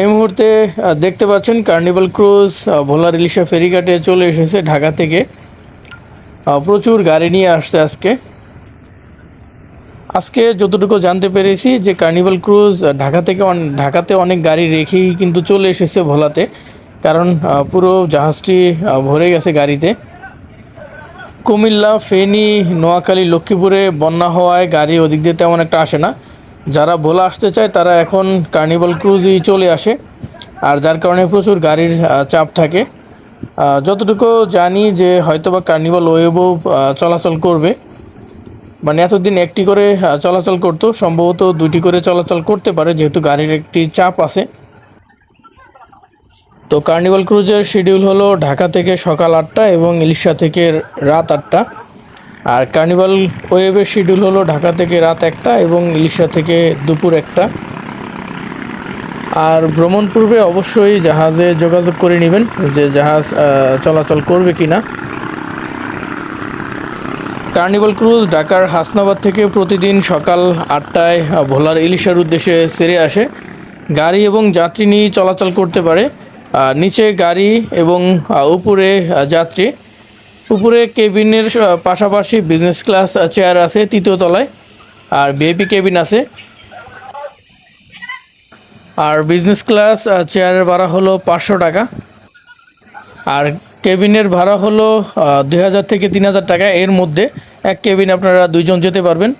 এই মুহূর্তে দেখতে পাচ্ছেন কার্নিভাল ক্রুজ আহ, ভোলার ইলিশা ফেরিঘাটে চলে এসেছে ঢাকা থেকে। প্রচুর গাড়ি নিয়ে আসছে আজকে। আজকে যতটুকু জানতে পেরেছি যে কার্নিভাল ক্রুজ ঢাকা থেকে ঢাকাতে অনেক গাড়ি রেখেই কিন্তু চলে এসেছে ভোলাতে। কারণ পুরো জাহাজটি ভরে গেছে গাড়িতে। কুমিল্লা ফেনী নোয়াখালী লক্ষ্মীপুরে বন্যা হওয়ায় গাড়ি ওদিক দিয়ে তেমন একটা আসে না। যারা ভোলা আসতে চায়, তারা এখন কার্নিভাল ক্রুজই চলে আসে। আর যার কারণে প্রচুর গাড়ির চাপ থাকে। যতটুকু জানি যে হয়তোবা কার্নিভাল ওয়েবও চলাচল করবে। মানে এতদিন একটি করে চলাচল করতো, সম্ভবত দুটি করে চলাচল করতে পারে, যেহেতু গাড়ির একটি চাপ আছে। তো কার্নিভাল ক্রুজের শিডিউল হলো ঢাকা থেকে সকাল আটটা এবং ইলিশা থেকে রাত আটটা। আর কার্নিভাল ওয়েবের শিডিউল হলো ঢাকা থেকে রাত একটা এবং ইলিশা থেকে দুপুর একটা। আর ভ্রমণ পূর্বে অবশ্যই জাহাজে যোগাযোগ করে নেবেন যে জাহাজ চলাচল করবে কি না কার্নিভাল ক্রুজ ঢাকার হাসনাবাদ থেকে প্রতিদিন সকাল আটটায় ভোলার ইলিশার উদ্দেশ্যে সেরে আসে। গাড়ি এবং যাত্রী নিয়ে চলাচল করতে পারে। নিচে গাড়ি এবং উপরে যাত্রী। উপরে কেবিনের পাশাপাশি বিজনেস ক্লাস চেয়ার আছে তৃতীয় তলায়, আর ভিআইপি কেবিন আছে। আর বিজনেস ক্লাস চেয়ারের ভাড়া হলো পাঁচশো টাকা। আর কেবিনের ভাড়া হলো দুই হাজার থেকে তিন হাজার টাকা। এর মধ্যে এক কেবিন আপনারা দুইজন যেতে পারবেন।